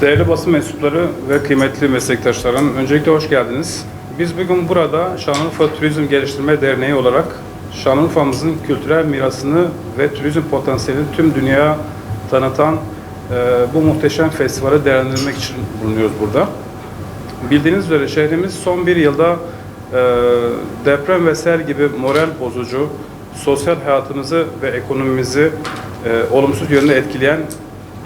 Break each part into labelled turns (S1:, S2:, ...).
S1: Değerli basın mensupları ve kıymetli meslektaşlarım, öncelikle hoş geldiniz. Biz bugün burada Şanlıurfa Turizm Geliştirme Derneği olarak Şanlıurfa'mızın kültürel mirasını ve turizm potansiyelini tüm dünyaya tanıtan e, bu muhteşem festivali değerlendirmek için bulunuyoruz burada. Bildiğiniz üzere şehrimiz son bir yılda e, deprem ve sel gibi moral bozucu, sosyal hayatımızı ve ekonomimizi e, olumsuz yönde etkileyen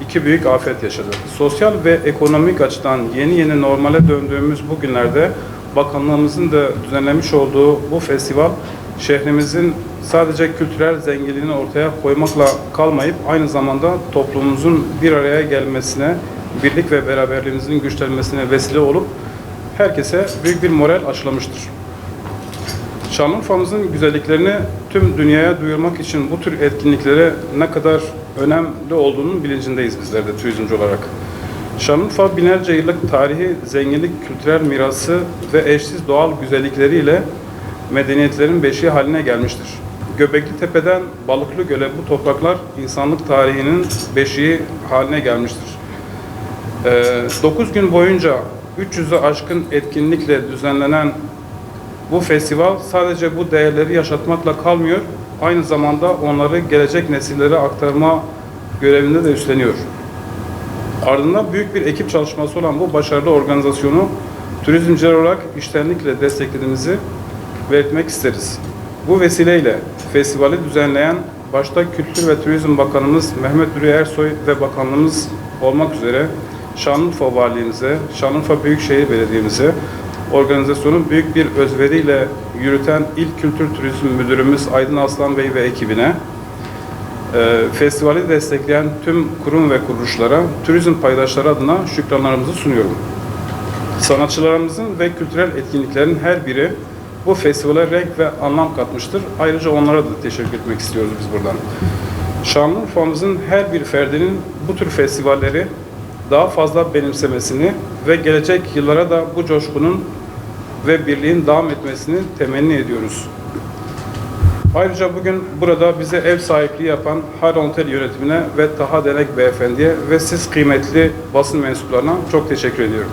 S1: iki büyük afet yaşadı. Sosyal ve ekonomik açıdan yeni yeni normale döndüğümüz bu günlerde bakanlığımızın da düzenlemiş olduğu bu festival şehrimizin sadece kültürel zenginliğini ortaya koymakla kalmayıp aynı zamanda toplumumuzun bir araya gelmesine, birlik ve beraberliğimizin güçlenmesine vesile olup herkese büyük bir moral aşılamıştır. Şanlıurfa'mızın güzelliklerini tüm dünyaya duyurmak için bu tür etkinliklere ne kadar önemli olduğunun bilincindeyiz bizler de turizmci olarak. Şanlıurfa binlerce yıllık tarihi, zenginlik, kültürel mirası ve eşsiz doğal güzellikleriyle medeniyetlerin beşiği haline gelmiştir. Göbekli Tepe'den Balıklı Göl'e bu topraklar insanlık tarihinin beşiği haline gelmiştir. 9 gün boyunca 300'ü aşkın etkinlikle düzenlenen bu festival sadece bu değerleri yaşatmakla kalmıyor, aynı zamanda onları gelecek nesillere aktarma görevinde de üstleniyor. Ardından büyük bir ekip çalışması olan bu başarılı organizasyonu turizmciler olarak iştenlikle desteklediğimizi belirtmek isteriz. Bu vesileyle festivali düzenleyen başta Kültür ve Turizm Bakanımız Mehmet Dürü Ersoy ve Bakanlığımız olmak üzere Şanlıurfa Valiliğimize, Şanlıurfa Büyükşehir Belediye'mize, organizasyonu büyük bir özveriyle yürüten İl Kültür Turizm Müdürümüz Aydın Aslan Bey ve ekibine, e, festivali destekleyen tüm kurum ve kuruluşlara, turizm paydaşları adına şükranlarımızı sunuyorum. Sanatçılarımızın ve kültürel etkinliklerin her biri bu festivale renk ve anlam katmıştır. Ayrıca onlara da teşekkür etmek istiyoruz biz buradan. Şanlıurfa'mızın her bir ferdinin bu tür festivalleri daha fazla benimsemesini ve gelecek yıllara da bu coşkunun ve birliğin devam etmesini temenni ediyoruz. Ayrıca bugün burada bize ev sahipliği yapan Haran Otel yönetimine ve Taha Denek Beyefendi'ye ve siz kıymetli basın mensuplarına çok teşekkür ediyorum.